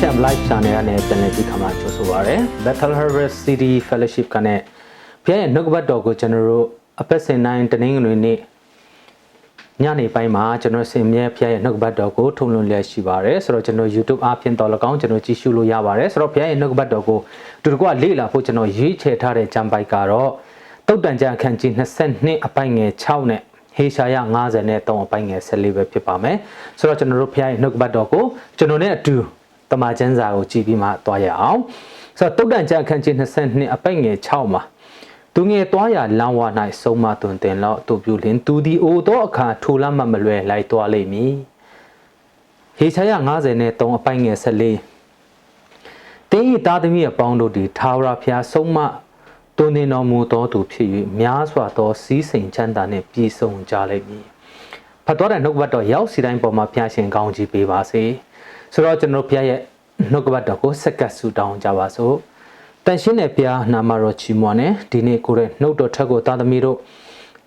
Bishop Live Channel ကနေပြန်လည်ကြည့်ခါမှာကြိုဆိုပါရစေ Bethel Harvest City Fellowship ကနဲ့ဘုရားရဲ့နှုတ်ကပတ်တော်ကိုကျွန်တော်တို့အပတ်စဉ်တိုင်းတနင်္ဂနွေနေ့ညနေပိုင်းမှာကျွန်တော်စင်မြဲဘုရားရဲ့နှုတ်ကပတ်တော်ကိုထုံလွှင့်လျက်ရှိပါတယ်ဆိုတော့ကျွန်တော် YouTube အပြင်တော်၎င်းကျွန်တော်ကြည့်ရှုလို့ရပါတယ်ဆိုတော့ဘုရားရဲ့နှုတ်ကပတ်တော်ကိုတူတကွလေ့လာဖို့ကျွန်တော်ရွေးချယ်ထားတဲ့ဂျမ်ပိုက်ကတော့တုတ်တန်ကြအခန်းကြီး22အပိုင်ငယ်6နဲ့ဟေရှာယ90နဲ့3အပိုင်းငယ်14ပဲဖြစ်ပါမယ်ဆိုတော့ကျွန်တော်တို့ဖခင်ရဲ့နှုတ်ကပတ်တော်ကိုကျွန်တော်နဲ့အတူ တမန်ကျမ်းစာကိုကြည်ပြီးမှသွားရအောင်ဆိုတော့တုတ်တန်ကြအခန်းကြီး22အပိုင်းငယ်6မှာသူငယ်သွားရလမ်းဝ၌ဆုံးမသွန်တင်တော့သူပြုလင်သူဒီအိုသောအခါထိုလမ်းမှမလွယ်လိုက်သွားလိမ့်မည်ဟေရှာယ90နဲ့3အပိုင်းငယ်14တင်းဤသားသမီးအပေါင်းတို့သည်ထာဝရဘုရားဆုံးမတွင်တင်တော်မူသောသူဖြစ်၍များစွာသောစီးစိမ်ချမ်းသာနှင့်ပြည့်စုံကြလိမ့်မည်။ဖတ်တော်တဲ့နှုတ်ကပတ်တော်ရောက်စီတိုင်းပေါ်မှာဘုရားရှင်ကောင်းချီးပေးပါစေ။ ဆိုတော့ကျွန်တော်ဘုရားရဲ့နှုတ်ကပတ်တော်ကိုစက္ကပ်ဆူတောင်းကြပါစို့။တန်ရှင်းတဲ့ဘုရားနာမတော်ချီးမွမ်းနဲ့ဒီနေ့ကိုယ်ရဲ့နှုတ်တော်ထက်ကိုသာသမီတို့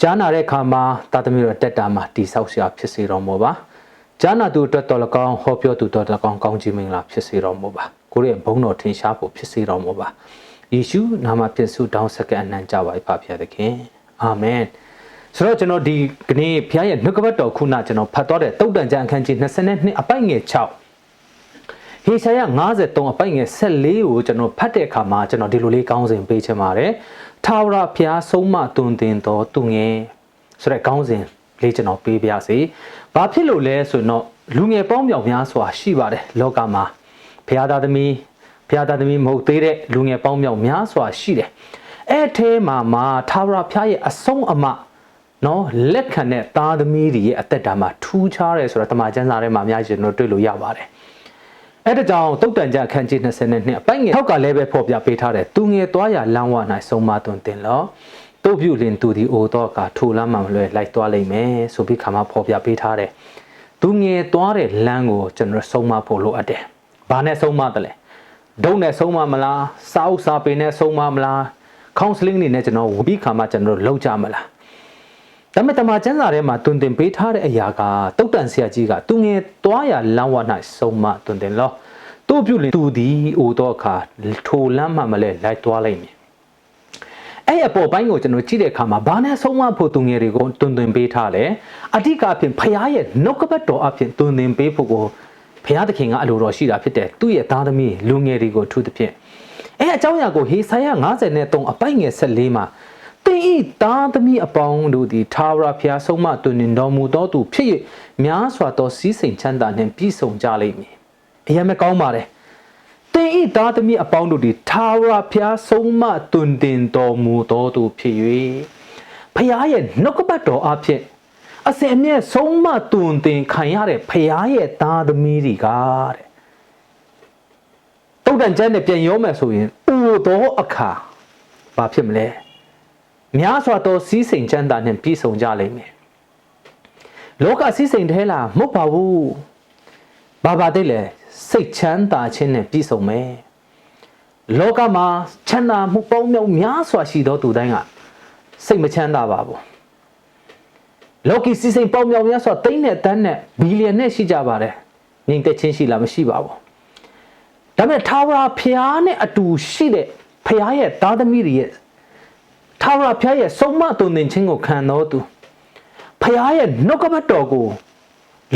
ကြားနာတဲ့အခါမှာသာသမီတို့တက်တာမှာတိဆောက်ရှာဖြစ်စေတော်မူပါ။ကြားနာသူအတွက်တော်၎င်းဟောပြောသူတော်၎င်းကောင်းချီးမင်္ဂလာဖြစ်စေတော်မူပါ။ကိုယ့်ရဲ့ဘုန်းတော်ထင်ရှားဖို့ဖြစ်စေတော်မူပါ။ယေရှုနာမဖြင့်ဆုတောင်းစက္ကအနံ့ကြပါ၏ဖဖျားသခင်အာမင်ဆိုတော့ကျွန်တော်ဒီကနေ့ဘုရားရဲ့နှုတ်ကပတ်တော်ခုနကျွန်တော်ဖတ်တော့တဲ့တုတ်တန်ကျမ်းအခန်းကြီး22အပိုက်ငယ်6 ဟေရှာယ53အပိုက်ငယ်14ကိုကျွန်တော်ဖတ်တဲ့အခါမှာကျွန်တော်ဒီလိုလေးကောင်းစဉ်ပေးချင်ပါတယ်ထာဝရဘုရားဆုံးမတွင်တင်တော်သူငယ်ဆိုတဲ့ကောင်းစဉ်လေးကျွန်တော်ပေးပြစေ။ဘာဖြစ်လို့လဲဆိုတော့လူငယ်ပေါင်းမြောက်များစွာရှိပါတယ်လောကမှာဘုရားသားသမီးဘုရားသားသမီးမဟုတ်သေးတဲ့လူငယ်ပေါင်းမြောက်များစွာရှိတယ်အဲ့ထဲမှာမှာသာဝရဘုရားရဲ့အဆုံးအမနော်လက်ခံတဲ့သားသမီးတွေရဲ့အသက်တာမှာထူးခြားတယ်ဆိုတော့တမန်ကျမ်းစာထဲမှာအများကြီးကျွန်တော်တွေ့လို့ရပါတယ် အဲ့ဒါကြောင့်တုတ်တန်ကြအခန်းကြီး22အပိုင်းငယ်ထောက်ကလည်းပဲဖော်ပြပေးထားတယ်သူငယ်သွားရလမ်းဝ၌ဆုံးမသွန်တင်လောတို့ပြုလင်သူဒီအိုတော့ကထိုလမ်းမှမလွယ်လိုက်သွားလိမ့်မယ်ဆိုပြီးခါမှဖော်ပြပေးထားတယ်သူငယ်သွားတဲ့လမ်းကိုကျွန်တော်ဆုံးမဖို့လိုအပ်တယ်ဘာနဲ့ဆုံးမတယ်လဲဒုံနဲ့ဆုံးမမလားစာအုပ်စာပေနဲ့ဆုံးမမလား counseling နေနဲ့ကျွန်တော်ဝပြီးခါမှကျွန်တော်လောက်ကြမလား ဒါပေမဲ့တမန်ကျမ်းစာထဲမှာတွင်တင်ပေးထားတဲ့အရာကတုတ်တန်ဆရာကြီးကသူငယ်သွားရလမ်းဝ၌ဆုံးမတွင်တင်လောသူ့ပြုလင်သူသည်အိုတော့အခါထိုလမ်းမှမလဲလိုက်သွားလိုက်မည်အဲ့အပေါ်ပိုင်းကိုကျွန်တော်ကြည့်တဲ့အခါမှာဘာနဲ့ဆုံးမဖို့သူငယ်တွေကိုတွင်တင်ပေးထားလဲအဓိကအဖြစ်ဖရားရဲ့နှုတ်ကပတ်တော်အဖြစ်တွင်တင်ပေးဖို့ကိုဘုရားသခင်ကအလိုတော်ရှိတာဖြစ်တယ်သူ့ရဲ့သားသမီးလူငယ်တွေကိုထူးသဖြင့်အဲအကြောင်းအရာကိုဟေဆာယ53အပိုက်ငယ်14မှာတ င်ဤသားသမီးအပေါင်းတို့သည်သာဝရဘုရားဆုံးမတွင်တင်တော်မူသောသူဖြစ်၍များစွာသောစီးစိမ်ချမ်းသာနှင့်ပြည့်စုံကြလိမ့်မည်အရင်မကောင်းပါတယ်တင်ဤသားသမီးအပေါင်းတို့သည်သာဝရဘုရားဆုံးမတွင်တင်တော်မူသောသူဖြစ်၍ဘုရားရဲ့နှုတ်ကပတ်တော်အဖြစ်အစင်အမြဲဆုံးမတွင်တင်ခံရတဲ့ဖရားရဲ့သားသမီးတွေကတဲ့တုတ်တန်ကျမ်းနဲ့ပြန်ရောမယ်ဆိုရင်ဥသောအခါဘာဖြစ်မလဲ များစွာသောစီးစိမ်ချမ်းသာနဲ့ပြည့်စုံကြလိမ့်မယ်လောကစီးစိမ်ထဲလားမဟုတ်ပါဘူးဘာပါတဲ့လဲစိတ်ချမ်းသာခြင်းနဲ့ပြည့်စုံမယ်လောကမှာချမ်းသာမှုပေါင်းမြောက်များစွာရှိသောသူတိုင်းကစိတ်မချမ်းသာပါဘူးလောကီစီစိန်ပေါင်းမြောင်များစွာတိမ့်နဲ့တန်းနဲ့ဘီလီယံနဲ့ရှိကြပါတယ်ငြိမ်သက်ခြင်းရှိလားမရှိပါဘူးဒါပေမဲ့ထာဝရဘုရားနဲ့အတူရှိတဲ့ဘုရားရဲ့သားသမီးတွေရဲ့ ထာဝရဘုရားရဲ့ဆုံးမတုန်သင်ခြင်းကိုခံတော်သူဘုရားရဲ့နှုတ်ကပတ်တော်ကို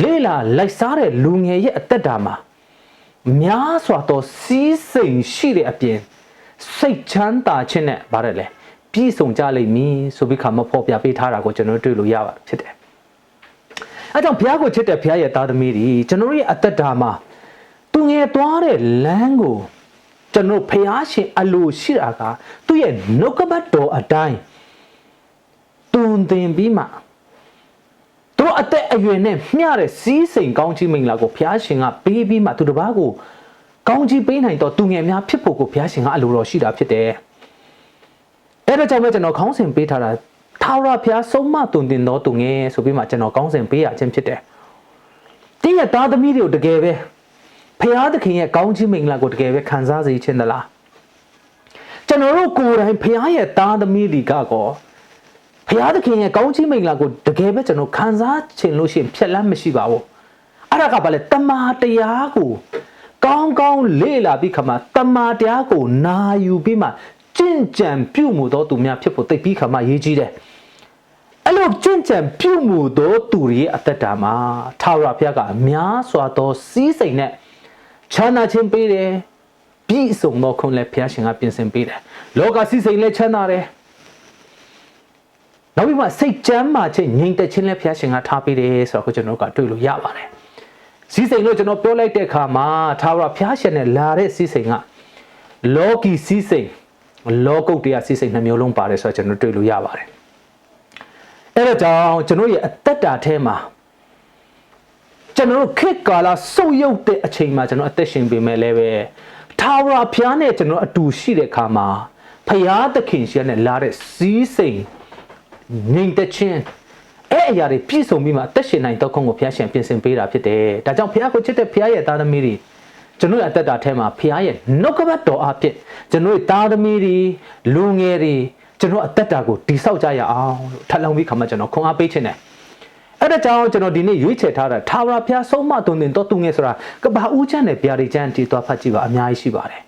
လေ့လာလိုက်စားတဲ့လူငယ်ရဲ့အသက်တာမှာများစွာသောစီးစိမ်ရှိတဲ့အပြင်စိတ်ချမ်းသာခြင်းနဲ့ဗါတယ်လေပြည့်စုံကြလိမ့်မည်ဆိုပြီးခါမဖော်ပြပေးထားတာကိုကျွန်တော်တွေ့လို့ရပါဖြစ်တယ်။အဲကြောင့်ဘုရားကိုချစ်တဲ့ဘုရားရဲ့သားသမီးတွေကျွန်တော်ရဲ့အသက်တာမှာသူငယ်သွားတဲ့လမ်းကို ကျွန်တော်ဘုရားရှင်အလိုရှိတာကသူ့ရဲ့နှုတ်ကပတ်တော်အတိုင်းတွင်တင်ပြီးမှသူအသက်အရွယ်နဲ့မျှတဲ့စီးစိမ်ကောင်းချီးမင်္ဂလာကိုဘုရားရှင်ကပေးပြီးမှသူတစ်ပါးကိုကောင်းချီးပေးနိုင်တော့သူငယ်များဖြစ်ဖို့ကိုဘုရားရှင်ကအလိုတော်ရှိတာဖြစ်တယ်။အဲ့ဒါကြောင့်ပဲကျွန်တော်ခေါင်းစဉ်ပေးထားတာထာဝရဘုရားဆုံးမတုန်တင်တော်သူငယ်ဆိုပြီးမှကျွန်တော်ခေါင်းစဉ်ပေးရခြင်းဖြစ်တယ်။တင်းရဲ့သားသမီးတွေကိုတကယ်ပဲ ဘုရားသခင်ရဲ့ကောင်းချီးမင်္ဂလာကိုတကယ်ပဲခံစားစေခြင်းသလား။ကျွန်တော်တို့ကိုယ်တိုင်ဘုရားရဲ့သားသမီးတွေကကောဘုရားသခင်ရဲ့ကောင်းချီးမင်္ဂလာကိုတကယ်ပဲကျွန်တော်ခံစားခြင်းလို့ရှိရင်ဖြက်လန်းမရှိပါဘူး။အဲ့ဒါကဘာလဲတမာတရားကိုကောင်းကောင်းလေ့လာပြီးခါမှာတမာတရားကိုနာယူပြီးမှကြင့်ကြံပြုမှုသောသူများဖြစ်ဖို့သိပြီးခါမှာရေးကြီးတယ်အဲ့လိုကြင့်ကြံပြုမှုသောသူတွေရဲ့အသက်တာမှာထာဝရဘုရားကအများစွာသောစီးစိမ်နဲ့ ချမ်းသာခြင်းပေးတယ်ပြည့်စုံသောခွန်လည်းဘုရားရှင်ကပြင်ဆင်ပေးတယ်လောကစီးစိမ်လည်းချမ်းသာတယ်နောက်ပြီးမှစိတ်ကြမ်းမာခြင်းငြိမ်သက်ခြင်းလည်းဘုရားရှင်ကထားပေးတယ်ဆိုတော့ကိုကျွန်တော်တို့ကတွေ့လို့ရပါတယ်စီးစိမ်လို့ကျွန်တော်ပြောလိုက်တဲ့အခါမှာထာဝရဘုရားရှင်နဲ့လာတဲ့စီးစိမ်ကလောကီစီးစိမ်လောကုတ်တရားစီးစိမ်နှမျိုးလုံးပါတယ်ဆိုတော့ကျွန်တော်တွေ့လို့ရပါတယ်အဲ့ဒါကြောင့်ကျွန်တော်ရဲ့အသက်တာထဲမှာ ကျွန်တော်တို့ခေတ်ကာလစုပ်ယုပ်တဲ့အချိန်မှာကျွန်တော်အသက်ရှင်ပေမဲ့လည်းပဲထာဝရဘုရားနဲ့ကျွန်တော်အတူရှိတဲ့အခါမှာဖရာသခင်ရှင်နဲ့လာတဲ့စီးစိမ်ငြိမ်သက်ခြင်းအဲ့အရာတွေပြည့်စုံပြီးမှအသက်ရှင်နိုင်တော့ခုံကိုဘုရားရှင်ပြင်ဆင်ပေးတာဖြစ်တယ်ဒါကြောင့်ဘုရားကိုချစ်တဲ့ဘုရားရဲ့သားသမီးတွေကျွန်တော်ရဲ့အသက်တာထဲမှာဘုရားရဲ့နှုတ်ကပတ်တော်အဖြစ်ကျွန်တော်ရဲ့သားသမီးတွေလူငယ်တွေကျွန်တော်အသက်တာကိုတိဆောက်ကြရအောင်လို့ထပ်လောင်းပြီးခါမှကျွန်တော်ခွန်အားပေးခြင်းတယ် အဲ့ဒါကြောင့်ကျွန်တော်ဒီနေ့ရွေးချယ်ထားတာထာဝရဘုရားဆုံးမသွန်သင်တော်သူငယ်ဆိုတာကဘာဦးချမ်းနဲ့ဗျာဒိချမ်းတည်သွားဖတ်ကြည့်ပါအများကြီးရှိပါတယ်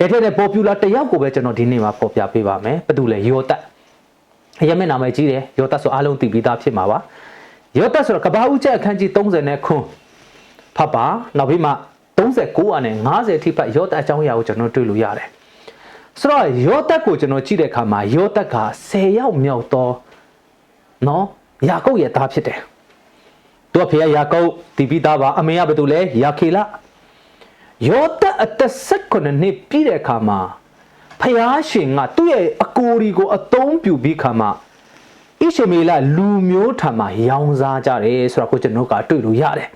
အဲ့ထက်နဲ့ popular တယောက်ကိုပဲကျွန်တော်ဒီနေ့မှာဖော်ပြပေးပါမယ်ဘာတူလဲယောသက်ရမျက်နာမည်ကြီးတယ်ယောသက်ဆိုအားလုံးသိပြီးသားဖြစ်မှာပါယောသက်ဆိုတော့ကဘာဦးချက်အခန်းကြီး30နဲ့ခွန်းဖတ်ပါနောက်ပြီးမှ39အနေ50ထိဖတ်ယောသက်အကြောင်းအရာကိုကျွန်တော်တွေ့လို့ရတယ်ဆိုတော့ယောသက်ကိုကျွန်တော်ကြည့်တဲ့အခါမှာယောသက်က10ရောက်မြောက်သောနော် ယာကုပ်ရဲ့သားဖြစ်တယ်သူကဖေရယာကုပ်တီပိသားပါအမေကဘာတူလဲယာခေလယောသက်အသက်16နှစ်ပြည့်တဲ့အခါမှာဖယားရှင်ကသူ့ရဲ့အကိုဒီကိုအသုံးပြုပြီးခါမှာဣရှမေလလူမျိုးထံမှာရောင်းစားကြတယ်ဆိုတော့ကိုကျွန်တော်ကတွေ့လို့ရတယ်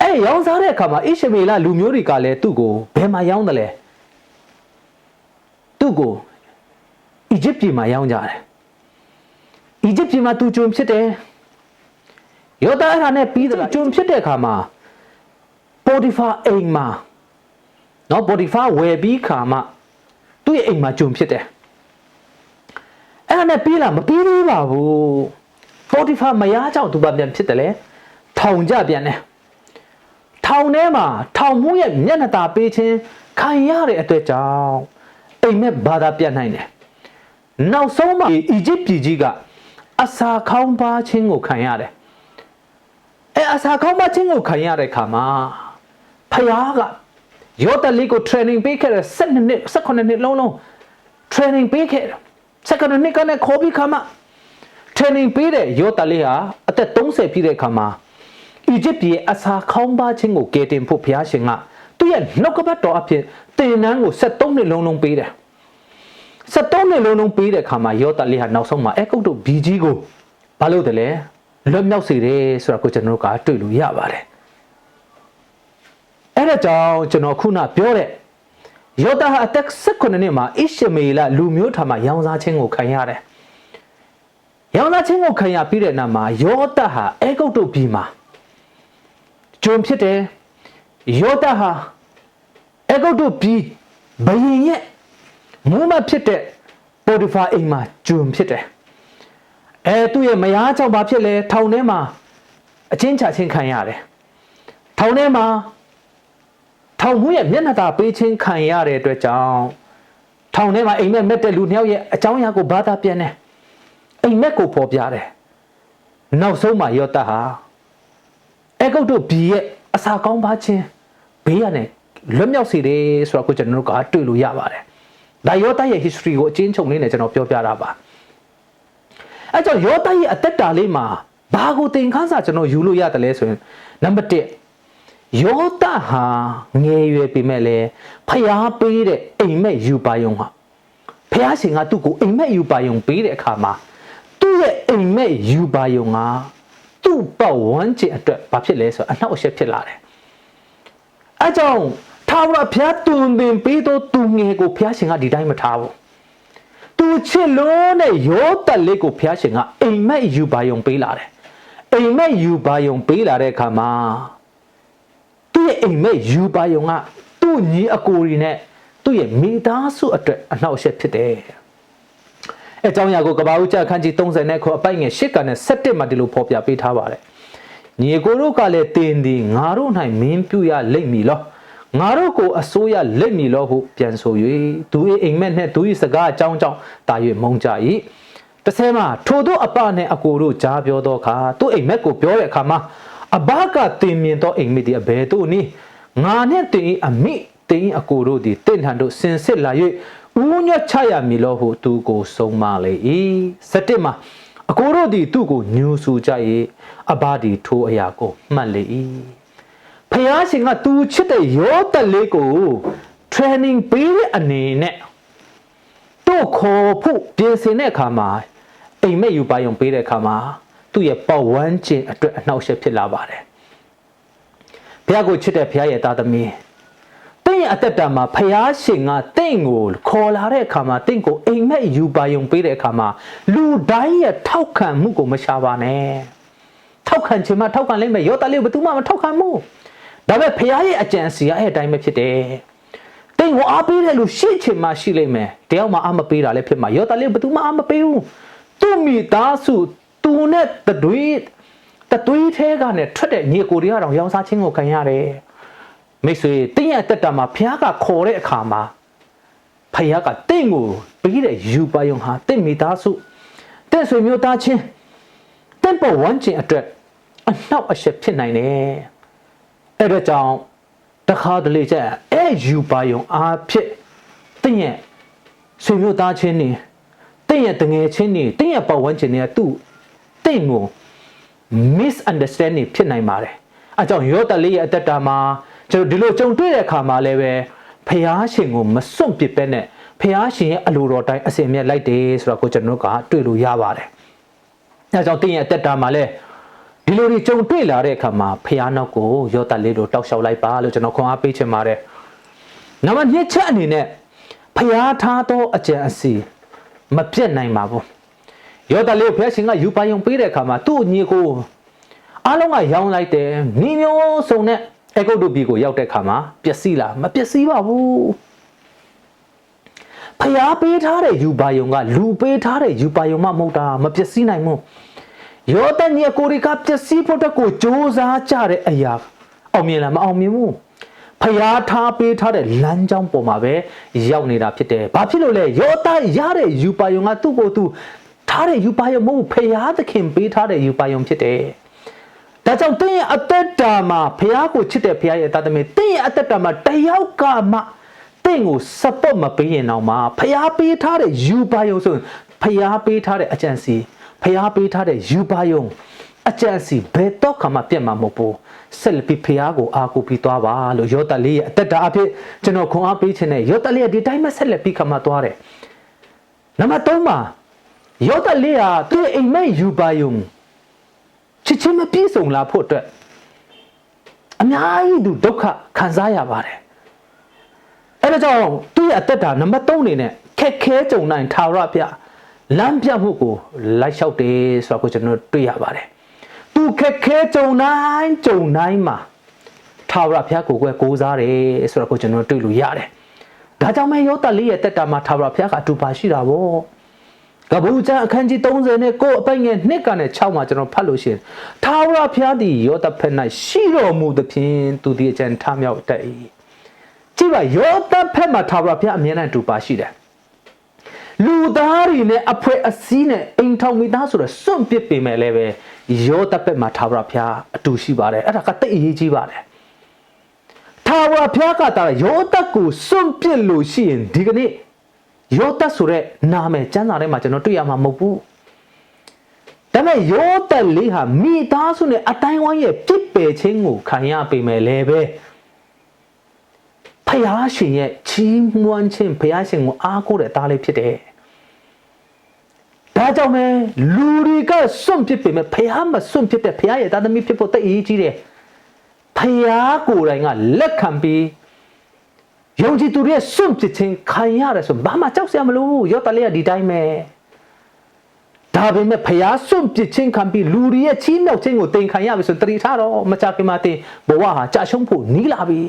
အဲရောင်းစားတဲ့အခါမှာဣရှမေလလူမျိုးတွေကလည်းသူ့ကိုဘယ်မှာရောင်းတယ်လဲသူ့ကိုအီဂျစ်ပြည်မှာရောင်းကြတယ် အီဂျစ်ပြည်မှာသူကျွန်ဖြစ်တယ်ယောသအဲ့ဒါနဲ့ပြီးသလားကျွန်ဖြစ်တဲ့အခါမှာပိုတီဖာအိမ်မှာနော်ပိုတီဖာဝယ်ပြီးခါမှာသူ့ရဲ့အိမ်မှာကျွန်ဖြစ်တယ်အဲ့ဒါနဲ့ပြီးလားမပြီးသေးပါဘူးပိုတီဖာမယားကြောင့်သူပါပြန်ဖြစ်တယ်လေထောင်ကြပြန်တယ်ထောင်ထဲမှာထောင်မှုရဲ့မျက်နှာตาပေးခြင်းခံရတဲ့အတွက်ကြောင့်အိမ်မက်ဘာသာပြတ်နိုင်တယ်နောက်ဆုံးမှာအီဂျစ်ပြည်ကြီးက အစာခေါင်းပါခြင်းကိုခံရတယ်အဲအစာခေါင်းပါခြင်းကိုခံရတဲ့ခါမှာဖယားကယောတလီကို training ပေးခဲ့တဲ့7နှစ်18နှစ်လုံးလုံး training ပေးခဲ့တယ်7နှစ်ကနေခေါ်ပြီးခါမှာ training ပေးတဲ့ယောတလီဟာအသက်30ပြည့်တဲ့ခါမှာအီဂျစ်ပြည်အစာခေါင်းပါခြင်းကိုကယ်တင်ဖို့ဘုရားရှင်ကသူ့ရဲ့နှုတ်ကပတ်တော်အဖြစ်တင်နန်းကို73နှစ်လုံးလုံးပေးတယ် 73နှစ်လုံးလုံးပေးတဲ့ခါမှာယောတလီဟာနောက်ဆုံးမှာအဲကုတ်တို့ဘီကြီးကိုဘာလို့တလဲလွတ်မြောက်စေတယ်ဆိုတာကိုကျွန်တော်တို့ကတွေ့လို့ရပါတယ်အဲ့ဒါကြောင့်ကျွန်တော်ခုနပြောတဲ့ယောသဟာအသက်16နှစ်မှာဣရှမေလလူမျိုးထာမှာရောင်စားခြင်းကိုခံရတယ်ရောင်စားခြင်းကိုခံရပြီးတဲ့နောက်မှာယောသဟာအဲကုတ်တို့ပြည်မှာဂျုံဖြစ်တယ်ယောသဟာအဲကုတ်တို့ပြည်ဘယင်ရဲ့ မူးမဖြစ်တဲ့ပိုတီဖာအိမ်မှာဂျုံဖြစ်တယ်အဲသူ့ရဲ့မယားကြောင့်ဘာဖြစ်လဲထောင်ထဲမှာအချင်းချချင်းခံရတယ်ထောင်ထဲမှာထောင်မှုရဲ့မျက်နှာသာပေးခြင်းခံရတဲ့အတွက်ကြောင့်ထောင်ထဲမှာအိမ်မက်မက်တဲ့လူနှစ်ယောက်ရဲ့အကြောင်းအရာကိုဘာသာပြန်တယ်အိမ်မက်ကိုပေါ်ပြတယ်နောက်ဆုံးမှာယောသဟာအကုတ်တို့ဘီရဲ့အစာကောင်းပါခြင်းဘေးရနဲ့လွတ်မြောက်စေတယ်ဆိုတော့ကိုကျွန်တော်တို့ကတွေ့လို့ရပါတယ် ဒါယောသရဲ့ history ကိုအချင်းချုပ်လေးနဲ့ကျွန်တော်ပြောပြတာပါအဲကြောင့်ယောသရဲ့အသက်တာလေးမှာဘာကိုသင်ခန်းစာကျွန်တော်ယူလို့ရတယ်လဲဆိုရင်နံပါတ်1ယောသဟာငယ်ရွယ်ပြီမဲ့လေဖျားပေးတဲ့အိမ်မက်ယူပါယုံဟာဖျားရှင်ကသူ့ကိုအိမ်မက်ယူပါယုံပေးတဲ့အခါမှာသူ့ရဲ့အိမ်မက်ယူပါယုံကသူ့ပတ်ဝန်းကျင်အတွက်ဘာဖြစ်လဲဆိုတော့အနှောက်အယှက်ဖြစ်လာတယ်အဲကြောင့် ထာဝရဘုရားတုန်ပင်ပေးသောသူငယ်ကိုဘုရားရှင်ကဒီတိုင်းမထားဘူးသူချစ်လို့နဲ့ရောတက်လေးကိုဘုရားရှင်ကအိမ်မက်ယူပါယုံပေးလာတယ်အိမ်မက်ယူပါယုံပေးလာတဲ့အခါမှာသူ့ရဲ့အိမ်မက်ယူပါယုံကသူ့ညီအကိုတွေနဲ့သူ့ရဲ့မိသားစုအတွက်အနှောက်အယှက်ဖြစ်တယ်အဲကြောင့်ရာကိုကဘာဦးကျခန်းကြီး30နဲ့ခေါ်အပိုက်ငယ်8ကနဲ့17မှာဒီလိုဖော်ပြပေးထားပါတယ်ညီကိုတို့ကလည်းတင်းသည်ငါတို့၌မင်းပြုရလိမ့်မည်လော ငါတို့ကိုအစိုးရလက်မီလို့ဟုပြန်ဆို၍သူ၏အိမ်မက်နှင့်သူ၏စကားအကြောင်းကြောင့်တာ၍မုံကြ၏တစ်ဆယ်မှာထိုတို့အပနှင့်အကိုတို့ကြားပြောသောအခါသူ့အိမ်မက်ကိုပြောတဲ့အခါမှာအဘကတင်မြင်သောအိမ်မက်သည်အဘယ်သို့နည်းငါနှင့်တင်၏အမိတင်၏အကိုတို့သည်တင့်ထန်တို့စင်စစ်လာ၍ဦးညွတ်ချရမည်လို့ဟုသူကိုဆုံးမလေ၏စက်တစ်မှာအကိုတို့သည်သူ့ကိုညှို့ဆူကြ၏အဘသည်ထိုအရာကိုမှတ်လေ၏ ဖယားရှင်ကသူချစ်တဲ့ရောတက်လေးကို training ပေးတဲ့အနေနဲ့တို့ခေါ်ဖို့ပြင်ဆင်တဲ့အခါမှာအိမ်မက်ယူပါယုံပေးတဲ့အခါမှာသူ့ရဲ့ပတ်ဝန်းကျင်အတွက်အနှောက်အယှက်ဖြစ်လာပါတယ်ဘုရားကိုချစ်တဲ့ဘုရားရဲ့သားသမီးတင့်ရဲ့အသက်တာမှာဖယားရှင်ကတင့်ကိုခေါ်လာတဲ့အခါမှာတင့်ကိုအိမ်မက်ယူပါယုံပေးတဲ့အခါမှာလူတိုင်းရဲ့ထောက်ခံမှုကိုမရှာပါနဲ့ထောက်ခံချင်မှထောက်ခံလိမ့်မယ်ရောတလေးဘယ်သူမှမထောက်ခံဘူး ဒါပေမဲ့ဖယားရဲ့အကြံစီကအဲ့အတိုင်းပဲဖြစ်တယ်တင့်ကိုအားပေးတဲ့လူရှိချင်မှရှိလိမ့်မယ်တယောက်မှအားမပေးတာလည်းဖြစ်မှာရောတလေးဘယ်သူမှအားမပေးဘူးသူ့မိသားစုသူနဲ့တတွေးတတွေးထဲကနေထွက်တဲ့ညီကိုတွေကတော့ရောင်စားချင်းကိုခံရတယ်မိတ်ဆွေတင်းရဲ့တက်တာမှာဖះကခေါ်တဲ့အခါမှာဖះကတင့်ကိုပြီးတဲ့ယူပါယုံဟာတင့်မိသားစုတင့်ဆွေမျိုးသားချင်းတင့်ပေါ်ဝန်းကျင်အတွက်အနှောက်အယှက်ဖြစ်နိုင်တယ် အဲ့ဒါကြောင့်တခါတလေကျအဲ့ယူပါယုံအားဖြစ်တင့်ရဲ့ဆွေမျိုးသားချင်းနေတင့်ရဲ့တငယ်ချင်းနေတင့်ရဲ့ပေါ်ဝန်းကျင်နေသူ့တင့်ကို misunderstanding ဖြစ်နိုင်ပါတယ်အဲကြောင့်ယောတလေးရဲ့အသက်တာမှာကျွန်တော်ဒီလိုကြုံတွေ့တဲ့အခါမှာလည်းပဲဖះရှင်ကိုမစွန့်ပစ်ပဲနဲ့ဖះရှင်ရဲ့အလိုတော်တိုင်းအစဉ်မြဲလိုက်တယ်ဆိုတော့ကိုကျွန်တော်တို့ကတွေ့လို့ရပါတယ်အဲကြောင့်တင်းရဲ့အသက်တာမှာလည်း ဒီလိုတွေကြုံတွေ့လာတဲ့အခါမှာဖះနောက်ကိုယောတလေးတို့တောက်လျှောက်လိုက်ပါလို့ကျွန်တော်ခွန်အားပေးချင်ပါတယ်နံပါတ်2ချက်အနေနဲ့ဖះထားသောအကြံအစီမပြတ်နိုင်ပါဘူးယောတလေးကိုဖះရှင်ကယူပါယုံပေးတဲ့အခါမှာသူ့ညီကိုအားလုံးကရောင်းလိုက်တယ်ညီမျိုးစုံနဲ့အကုတ်တို့ဘီကိုရောက်တဲ့ခါမှာပျက်စီးလားမပျက်စီးပါဘူးဖျားပေးထားတဲ့ယူပါယုံကလူပေးထားတဲ့ယူပါယုံမှမဟုတ်တာမပျက်စီးနိုင်ဘူး ယောတန်ရဲ့ကိုရီကပျက်စီးဖို့တက်ကိုစ조사ကြတဲ့အရာအောင်မြင်လားမအောင်မြင်ဘူးဖျားထားပေးထားတဲ့လမ်းကြောင်းပေါ်မှာပဲရောက်နေတာဖြစ်တယ်။ဘာဖြစ်လို့လဲ။ယောသားရတဲ့ယူပါယုံကသူ့ကိုယ်သူထားတဲ့ယူပါယုံမဟုတ်ဖျားသခင်ပေးထားတဲ့ယူပါယုံဖြစ်တယ်။ဒါကြောင့်တင်းရဲ့အသက်တာမှာဖះကိုချစ်တဲ့ဖះရဲ့တာသမီတင်းရဲ့အသက်တာမှာတယောက်ကမှတင်းကို support မပေးရင်တော့မှဖះပေးထားတဲ့ယူပါယုံဆိုဖះပေးထားတဲ့အကြံစီ ဖះပေးထားတဲ့ယူပါယုံအကြံစီဘယ်တော့ခါမှပြတ်မှာမဟုတ်ဘူးဆက်လက်ပြီးဖះကိုအားကိုးပြီးသွားပါလို့ယောတလေးရဲ့အသက်တာအဖြစ်ကျွန်တော်ခွန်အားပေးခြင်းနဲ့ယောတလေးရဲ့ဒီတိုင်းမှဆက်လက်ပြီးခါမှသွားတယ်နံပါတ်3မှာယောတလေးဟာသူ့အိမ်မက်ယူပါယုံချစ်ချင်းမပြည့်စုံလာဖို့အတွက်အများကြီးသူဒုက္ခခံစားရပါတယ်အဲဒါကြောင့်သူ့ရဲ့အသက်တာနံပါတ်3အနေနဲ့ခက်ခဲကြုံနိုင်ထာဝရဘုရား လမ်းပြမှုကိုလိုက်လျှောက်တယ်ဆိုတော့ကိုကျွန်တော်တွေ့ရပါတယ်သူခက်ခဲကြုံနိုင်ကြုံနိုင်မှာထာဝရဘုရားကိုကိုယ်ကိုးစားတယ်ဆိုတော့ကိုကျွန်တော်တွေ့လို့ရတယ်ဒါကြောင့်မဲယောသလေးရဲ့တက်တာမှာထာဝရဘုရားကအတူပါရှိတာဗောကပူချန်အခန်းကြီး30နဲ့ကိုယ်အပိုင်ငယ်နှစ်ကနေ6မှာကျွန်တော်ဖတ်လို့ရှိရင်ထာဝရဘုရားသည်ယောသဖက်၌ရှိတော်မူသဖြင့်သူသည်အကျဉ်ထမြောက်တတ်၏ကြည့်ပါယောသဖက်မှာထာဝရဘုရားအမြဲတမ်းအတူပါရှိတယ် လူသားတွေနဲ့အဖွဲအစည်းနဲ့အိမ်ထောင်မိသားဆိုတော့စွန့်ပစ်ပေမဲ့လည်းပဲယောသဖက်မှာထာဝရဘုရားအတူရှိပါတယ်အဲ့ဒါကတိတ်အရေးကြီးပါတယ်ထာဝရဘုရားကတာယောသကိုစွန့်ပစ်လို့ရှိရင်ဒီကနေ့ယောသဆိုတဲ့နာမည်ကျမ်းစာထဲမှာကျွန်တော်တွေ့ရမှာမဟုတ်ဘူးဒါပေမဲ့ယောသလေးဟာမိသားစုနဲ့အတိုင်းဝိုင်းရဲ့ပြစ်ပယ်ခြင်းကိုခံရပေမဲ့လည်းပဲဖယားရှင်ရဲ့ချီးမွမ်းခြင်းဖယားရှင်ကိုအားကိုးတဲ့သားလေးဖြစ်တယ် ဒါကြောင့်ပဲလူတွေကစွန့်ပစ်ပေမဲ့ဖယားမစွန့်ပစ်တဲ့ဖယားရဲ့သားသမီးဖြစ်ဖို့တိတ်အရေးကြီးတယ်ဖယားကိုယ်တိုင်ကလက်ခံပြီးယုံကြည်သူတွေရဲ့စွန့်ပစ်ခြင်းခံရတယ်ဆိုဘာမှကြောက်စရာမလိုဘူးရောတလေးကဒီတိုင်းပဲဒါပေမဲ့ဖျားစွန့်ပစ်ခြင်းခံပြီးလူတွေရဲ့ချီးမြှောက်ခြင်းကိုတင်ခံရပြီဆိုတတိထားတော့မကြခင်မှာတင်ဘဝဟာကြာရှုံးဖို့နီးလာပြီ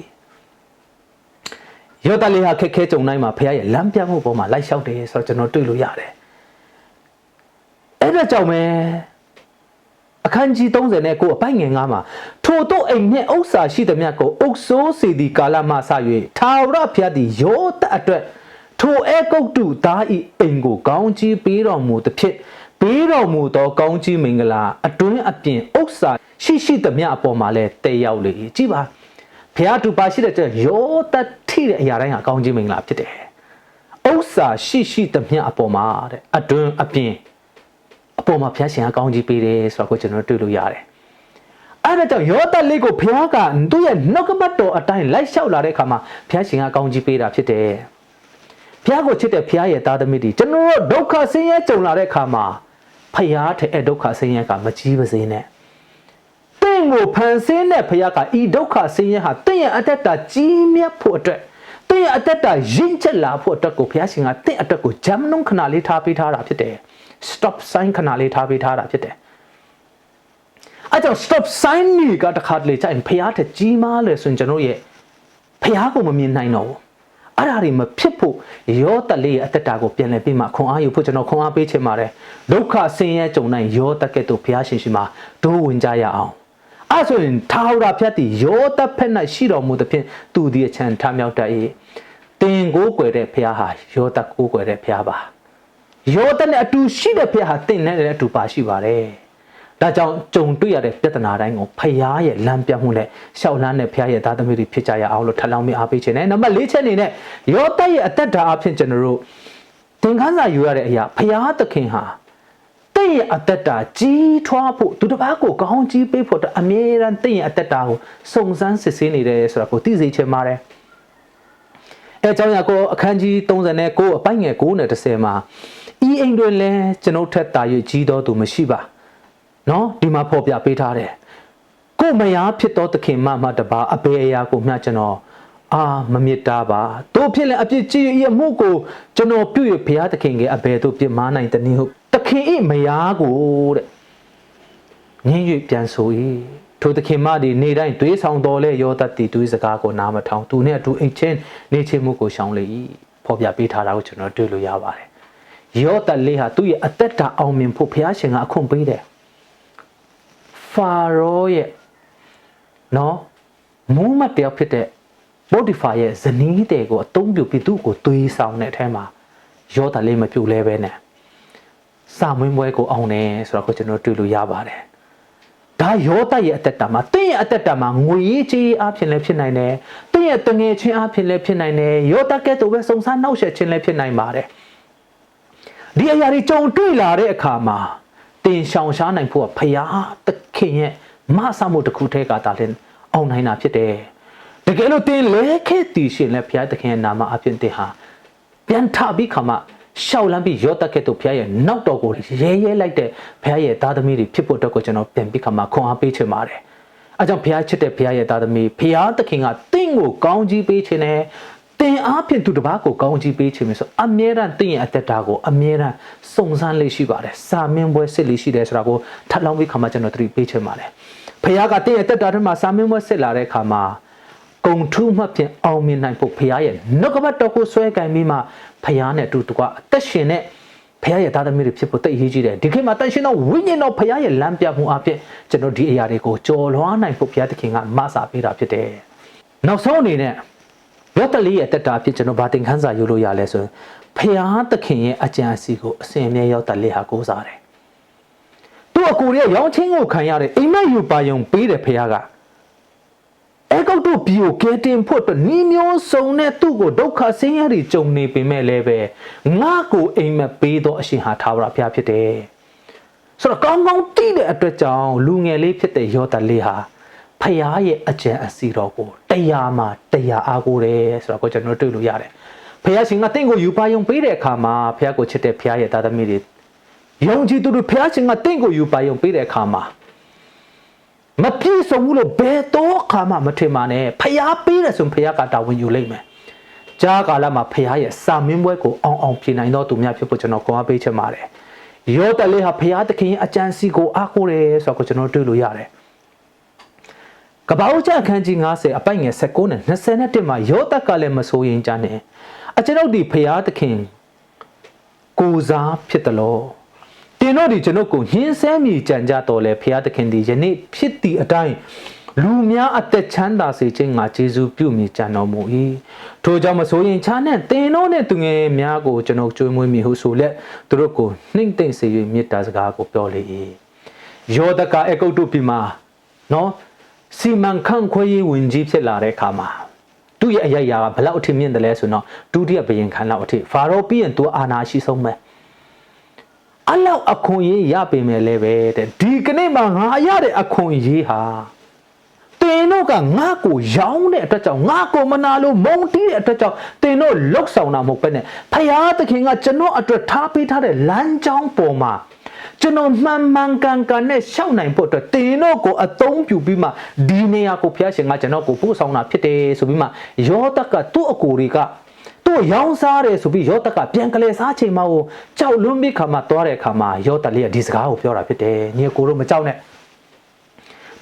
ရောတလေးဟာခက်ခဲကြုံတိုင်းမှာဖျားရဲ့လမ်းပြမှုပေါ်မှာလိုက်လျှောက်တယ်ဆိုတော့ကျွန်တော်တွေ့လို့ရတယ် အဲ့ဒါကြောင့်ပဲအအခန်းကြီး30နဲ့ကိုအပိုင်ငယ်9မှာထိုတို့အိမ်နှင့်ဥစ္စာရှိသမျှကိုအုပ်ဆိုးစီသည်ကာလမှစ၍ထာဝရဘုရားသည်ယောသအတွက်ထိုအဲကုတ်တုသားဤအိမ်ကိုကောင်းကြီးပေးတော်မူသဖြင့်ပေးတော်မူသောကောင်းကြီးမင်္ဂလာအတွင်းအပြင်ဥစ္စာရှိရှိသမျှအပေါ်မှာလည်းတည်ရောက်လေ၏ကြည်ပါဘုရားတူပါရှိတဲ့အတွက်ယောသထိတဲ့အရာတိုင်းဟာကောင်းကြီးမင်္ဂလာဖြစ်တယ်ဥစ္စာရှိရှိသမျှအပေါ်မှာတဲ့အတွင်းအပြင် အပေါ်မှာဘုရားရှင်ကကောင်းကြီးပေးတယ်ဆိုတော့ကိုကျွန်တော်တွေ့လို့ရတယ်အဲ့ဒါကြောင့်ယောသလေးကိုဘုရားကသူ့ရဲ့နှုတ်ကပတ်တော်အတိုင်းလိုက်လျှောက်လာတဲ့အခါမှာဘုရားရှင်ကကောင်းကြီးပေးတာဖြစ်တယ်ဘုရားကိုချစ်တဲ့ဘုရားရဲ့သားသမီးတွေကျွန်တော်တို့ဒုက္ခဆင်းရဲကြုံလာတဲ့အခါမှာဖယားတဲ့အဲ့ဒုက္ခဆင်းရဲကမကြီးပါစေနဲ့တင့်ကိုဖန်ဆင်းတဲ့ဖယားကဤဒုက္ခဆင်းရဲဟာတင့်ရဲ့အတ္တတာကြီးမြတ်ဖို့အတွက်တင့်ရဲ့အတ္တတာရင့်ကျက်လာဖို့အတွက်ကိုဘုရားရှင်ကတင့်အတွက်ကိုဂျမ်နုံခဏလေးထားပေးထားတာဖြစ်တယ် stop sign ခဏလေးထားပေးထားတာဖြစ်တယ်အဲကြောင့် stop sign นี่ကတခါတလေကျရင်ဖယားတဲ့ကြီးမားလေဆိုရင်ကျွန်တော်ရဲ့ဖယားကိုမမြင်နိုင်တော့ဘူးအဲ့ဒါတွေမဖြစ်ဖို့ယောတလေးရဲ့အတ္တတာကိုပြန်လည်ပြီးမှခွန်အားယူဖို့ကျွန်တော်ခွန်အားပေးချင်ပါတယ်ဒုက္ခဆင်းရဲကြုံနိုင်ယောတကဲ့သို့ဘုရားရှင်ရှိမှဒိုးဝင်ကြရအောင်အဲ့ဆိုရင်ထာဝရဘုရားတည်ယောတဖက်၌ရှိတော်မူသဖြင့်သူဒီအချမ်းထမြောက်တတ်၏တင်ကိုးကွယ်တဲ့ဘုရားဟာယောတကိုးကွယ်တဲ့ဘုရားပါ ယောတနဲ့အတူရှိတဲ့ဘုရားဟာတင်နဲ့လည်းအတူပါရှိပါတယ်ဒါကြောင့်ကြုံတွေ့ရတဲ့ပြဿနာတိုင်းကိုဖရားရဲ့လမ်းပြမှုနဲ့ရှောက်လန်းတဲ့ဖရားရဲ့သားသမီးတွေဖြစ်ကြရအောင်လို့ထပ်လောင်းမိအားပေးခြင်းနဲ့နံပါတ်၄ချက်အနေနဲ့ယောသရဲ့အသက်တာအဖြစ်ကျွန်တော်တို့သင်ခန်းစာယူရတဲ့အရာဖရားသခင်ဟာတင့်ရဲ့အသက်တာကြီးထွားဖို့သူတစ်ပါးကိုကောင်းကြီးပေးဖို့အတွက်အမြဲတမ်းတင့်ရဲ့အသက်တာကိုစုံစမ်းစစ်ဆေးနေတယ်ဆိုတာကိုသိစေချင်ပါတယ်အဲကြောင့်ရကိုအခန်းကြီး39အပိုင်ငယ်9နဲ့10မှာ ဤအိမ်တွင်လဲကျွန်ုပ်ထက်တာ၍ကြီးတော်သူမရှိပါနော်ဒီမှာဖော်ပြပေးထားတယ်ကိုမယားဖြစ်သောသခင်မမတပါအဘေအရာကိုမျှကျွန်တော်အာမမြစ်တာပါတို့ဖြစ်လဲအပြစ်ကြီး၏အမှုကိုကျွန်တော်ပြု၍ဘုရားသခင်ကအဘယ်သို့ပြစ်မှားနိုင်တနည်းဟုသခင်၏မယားကိုတဲ့ငင်း၍ပြန်ဆို၏ထိုသခင်မသည်နေတိုင်းတွေးဆောင်တော်လဲရောတတ်သည်တွေးစကားကိုနားမထောင်သူနဲ့အတူအိတ်ချင်းနေချင်းမှုကိုရှောင်လေ၏ဖော်ပြပေးထားတာကိုကျွန်တော်တွေ့လို့ရပါတယ် ယောတလေးဟာသူ့ရဲ့အသက်တာအောင်မြင်ဖို့ဘုရားရှင်ကအခွင့်ပေးတယ်ဖာရောရဲ့နော်မူးမတ်တယောက်ဖြစ်တဲ့ Spotify ရဲ့ဇနီးတဲ့ကိုအသုံးပြုပြီးသူ့ကိုသွေးဆောင်တဲ့အထဲမှာရောတာလေးမပြုတ်လဲပဲနဲ့စာမွေးပွဲကိုအောင်တယ်ဆိုတော့ကိုကျွန်တော်တွေ့လို့ရပါတယ်ဒါရောတရဲ့အသက်တာမှာတင့်ရဲ့အသက်တာမှာငွေရေးကြေးအဖြစ်လည်းဖြစ်နိုင်တယ်တင့်ရဲ့တငယ်ချင်းအဖြစ်လည်းဖြစ်နိုင်တယ်ရောတကဲ့သို့ပဲစုံစမ်းနှောက်ယှက်ခြင်းလည်းဖြစ်နိုင်ပါတယ် ဒီအရာတွေကြုံတွေ့လာတဲ့အခါမှာတင်ရှောင်ရှားနိုင်ဖို့ကဖရာသခင်ရဲ့မဆမှုတစ်ခုတည်းကတာလည်းအောင်နိုင်တာဖြစ်တယ်တကယ်လို့တင်လဲခဲ့တည်ရှင်လဲဖရာသခင်ရဲ့နာမအဖြစ်တင်ဟာပြန်ထပြီးခါမှရှောက်လန်းပြီးရောတက်ကဲ့သို့ဖရာရဲ့နောက်တော်ကိုရဲရဲလိုက်တဲ့ဖရာရဲ့သားသမီးတွေဖြစ်ဖို့အတွက်ကိုကျွန်တော်ပြန်ပြီးခါမှခွန်အားပေးချင်ပါတယ်အဲကြောင့်ဖရာချစ်တဲ့ဖရာရဲ့သားသမီးဖရာသခင်ကတင့်ကိုကောင်းကြီးပေးခြင်းနဲ့ တင်အားဖြင့်သူတစ်ပါးကိုကောင်းကြီးပေးခြင်းမျိုးဆိုအမြဲတမ်းတင့်ရဲ့အသက်တာကိုအမြဲတမ်းစုံစမ်းလေးရှိပါတယ်စာမင်းပွဲစစ်လေးရှိတယ်ဆိုတာကိုထပ်လောင်းပြီးခါမှကျွန်တော်သတိပေးချင်ပါတယ်ဖခင်ကတင့်ရဲ့အသက်တာထဲမှာစာမင်းပွဲစစ်လာတဲ့အခါမှာကုံထူးမှဖြင့်အောင်မြင်နိုင်ဖို့ဖခင်ရဲ့နှုတ်ကပတ်တော်ကိုဆွဲကင်ပြီးမှဖခင်နဲ့အတူတကွအသက်ရှင်တဲ့ဖခင်ရဲ့သားသမီးတွေဖြစ်ဖို့တိတ်အရေးကြီးတယ်ဒီခေတ်မှာတန်ရှင်သောဝိညာဉ်တော်ဖခင်ရဲ့လမ်းပြမှုအဖြစ်ကျွန်တော်ဒီအရာတွေကိုကြော်လွှားနိုင်ဖို့ဖခင်သခင်ကမဆာပေးတာဖြစ်တယ်နောက်ဆုံးအနေနဲ့ ရောတလေးရဲ့တက်တာဖြစ်ကျွန်တော်ဗာတင်ခန်းစာယူလို့ရလဲဆိုရင်ဖျားသခင်ရဲ့အကြံအစီကိုအစင်မြဲရောက်တလေးဟာကိုးစားတယ်။သူ့အကူရဲ့ရောင်းချင်းကိုခံရတဲ့အိမ်မက်ယူပါယုံပေးတယ်ဖျားကအဲကောက်တို့ဘီကိုကဲတင်ဖို့အတွက်နီးမျိုးစုံနဲ့သူ့ကိုဒုက္ခဆင်းရဲတွေကြုံနေပေမဲ့လည်းပဲငါ့ကိုအိမ်မက်ပေးတော့အရှင်ဟာထာဝရဘုရားဖြစ်တယ်။ဆိုတော့ကောင်းကောင်းသိတဲ့အတွက်ကြောင့်လူငယ်လေးဖြစ်တဲ့ယောသလေးဟာ ဖျားရဲ့အကြံအစီတော်ကိုတရားမှာတရားအားကိုးတယ်ဆိုတော့ကိုကျွန်တော်တွေ့လို့ရတယ်ဖျားရှင်ကတင့်ကိုယူပါယုံပေးတဲ့အခါမှာဖျားကိုချစ်တဲ့ဖျားရဲ့သားသမီးတွေယုံကြည်သူတို့ဖျားရှင်ကတင့်ကိုယူပါယုံပေးတဲ့အခါမှာမပြည့်စုံဘူးလို့ဘယ်တော့အခါမှမထင်ပါနဲ့ဖျားပေးတယ်ဆိုရင်ဖျားကတာဝန်ယူလိမ့်မယ်ကြားကာလမှာဖျားရဲ့စာမင်းပွဲကိုအောင်အောင်ပြင်နိုင်တော့သူများဖြစ်ဖို့ကျွန်တော်ကောင်းအားပေးချင်ပါတယ်ယောတလေးဟာဖျားသခင်ရဲ့အကြံစီကိုအားကိုးတယ်ဆိုတော့ကျွန်တော်တွေ့လို့ရတယ် ကပ္ပဦးကျအခန်းကြီး90အပိုက်ငယ်16နဲ့21မှာယောသက်ကလည်းမဆိုရင်ကြနဲ့အကျွန်ုပ်ဒီဖရာသခင်ကိုစားဖြစ်တယ်လို့တင်တို့ဒီကျွန်ုပ်ကိုညှင်းဆဲမိကြံကြတော်လဲဖရာသခင်ဒီယနေ့ဖြစ်သည့်အတိုင်းလူများအသက်ချမ်းသာစေခြင်းငါယေရှုပြုမိကြံတော်မူ၏ထိုကြောင့်မဆိုရင်ခြားနဲ့တင်တို့နဲ့သူငယ်များကိုကျွန်ုပ်ကြွေးမွေးမိဟုဆိုလက်သူတို့ကိုနှိမ့်သိမ့်စေ၍မေတ္တာစကားကိုပြောလေ၏ယောဒကအကုတ်တုပြီမှာနော် စီမံခန့်ခွဲရေးဝင်ကြီးဖြစ်လာတဲ့အခါမှာသူ့ရဲ့အယက်ရာကဘလောက်အထင်မြင့်တယ်လဲဆိုတော့ဒုတိယဘယင်ခံလောက်အထဖာရောပြီးရင်သူအာနာရှိဆုံးပဲအလောက်အခွင့်အရေးရပေမဲ့လည်းပဲတဲ့ဒီကနေ့မှငါရတဲ့အခွင့်အရေးဟာတင်တို့ကငါ့ကိုရောင်းတဲ့အတွက်ကြောင့်ငါ့ကိုမနာလို့မုံတီးတဲ့အတွက်ကြောင့်တင်တို့လောက်ဆောင်တာမဟုတ်ပဲနဲ့ဖယားသခင်ကကျွန်တော်အတွက်ထားပေးထားတဲ့လမ်းကြောင်းပေါ်မှာ ကျွန်တော်မှန်မှန်ကန်ကန်နဲ့ရှောက်နိုင်ဖို့အတွက်တင်တို့ကိုအသုံးပြုပြီးမှဒီနေရာကိုဖျားရှင်ကကျွန်တော်ကိုပို့ဆောင်တာဖြစ်တယ်ဆိုပြီးမှယောသက်ကသူ့အကိုတွေကသူ့ရောင်းစားတယ်ဆိုပြီးယောသက်ကပြန်ကလေးစားချိန်မှာကိုကြောက်လွန်းပြီးခါမှသွားတဲ့ခါမှာယောသလေးကဒီစကားကိုပြောတာဖြစ်တယ်ညီကိုတို့မကြောက်နဲ့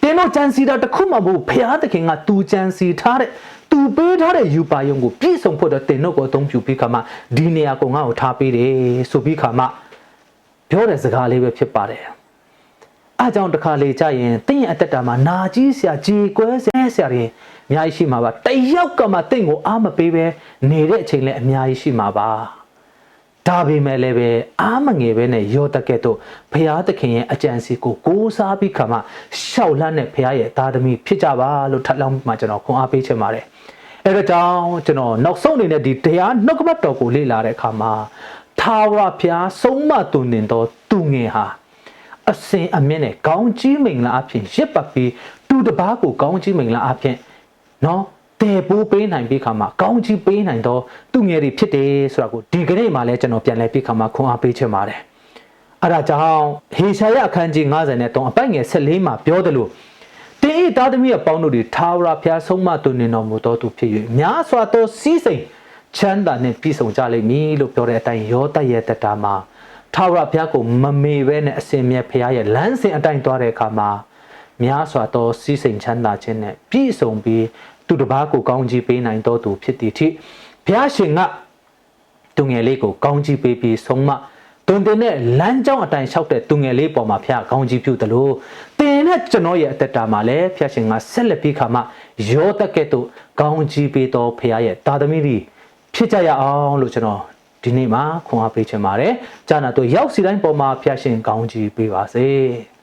တင်းတို့ကြံစီတာတစ်ခုမှမဟုတ်ဖျားသခင်ကသူကြံစီထားတဲ့သူပေးထားတဲ့ယူပါယုံကိုပြည့်စုံဖို့တော့တင်းတို့ကိုအသုံးပြုပြီးခါမှဒီနေရာကိုငါ့ကိုထားပေးတယ်ဆိုပြီးခါမှ ပြောတဲ့စကားလေးပဲဖြစ်ပါတယ်အားကြောင့်တစ်ခါလေကြာရင်တင်းရဲ့အသက်တာမှာနာကြီးဆရာကြေကွဲဆဲဆရာတွေအများကြီးရှိမှာပါတယောက်ကမှတင်းကိုအားမပေးပဲနေတဲ့အချိန်လည်းအများကြီးရှိမှာပါဒါပေမဲ့လည်းပဲအားမငယ်ပဲနဲ့ရောတက်ကဲ့သို့ဘုရားသခင်ရဲ့အကြံစီကိုကိုးစားပြီးခါမှရှောက်လန့်တဲ့ဘုရားရဲ့သားသမီးဖြစ်ကြပါလို့ထပ်လောင်းမှကျွန်တော်ခွန်အားပေးချင်ပါတယ်အဲဒါကြောင့်ကျွန်တော်နောက်ဆုံးအနေနဲ့ဒီတရားနှုတ်ကပတ်တော်ကိုလေ့လာတဲ့အခါမှာ သာဝရဘုရားဆုံးမတုန်တင်တော်သူငယ်ဟာအစင်အမြင့်နဲ့ကောင်းကြီးမိန်လာအဖြစ်ရစ်ပတ်ပြီးတူတပားကိုကောင်းကြီးမိန်လာအဖြစ်နော်တေပိုးပေးနိုင်ပြီးခါမှာကောင်းကြီးပေးနိုင်တော့သူငယ်တွေဖြစ်တယ်ဆိုတာကိုဒီကနေ့မှလည်းကျွန်တော်ပြန်လဲပြီးခါမှာခွန်အားပေးချင်ပါတယ်အဲ့ဒါကြောင့်ဟေရှာယအခန်းကြီး93အပိုက်ငယ်14မှာပြောတယ်လို့တင်းဤသားသမီးရဲ့ပေါင်းတို့တွေထာဝရဘုရားဆုံးမတုန်နေတော်မူသောသူဖြစ်၍များစွာသောစီးစိမ် ချမ်းသာနဲ့ပြည့်စုံကြလိမ့်မည်လို့ပြောတဲ့အတိုင်းယောသရဲ့တတာမှာထာဝရဘုရားကိုမမေပဲနဲ့အစင်မြတ်ဘုရားရဲ့လမ်းစဉ်အတိုင်းသွားတဲ့အခါမှာများစွာသောစီးစိမ်ချမ်းသာခြင်းနဲ့ပြည့်စုံပြီးသူတစ်ပါးကိုကောင်းကြီးပေးနိုင်တော်သူဖြစ်သည်ထိဘုရားရှင်ကသူငယ်လေးကိုကောင်းကြီးပေးပြီးဆုံးမတွင်တင်တဲ့လမ်းကြောင်းအတိုင်းလျှောက်တဲ့သူငယ်လေးပေါ်မှာဘုရားကောင်းကြီးပြုတယ်လို့တင်တဲ့ကျွန်တော်ရဲ့အသက်တာမှာလည်းဘုရားရှင်ကဆက်လက်ပြီးခါမှရောတက်ကဲ့သို့ကောင်းကြီးပေးတော်ဘုရားရဲ့တာသမီတွေ ဖြစ်ကြရအောင်လို့ကျွန်တော်ဒီနေ့မှာခွန်အားပေးချင်ပါတယ်။ကြာနာတို့ရောက်စီတိုင်းပေါ်မှာဖျားရှင်ကောင်းကြီးပေးပါစေ။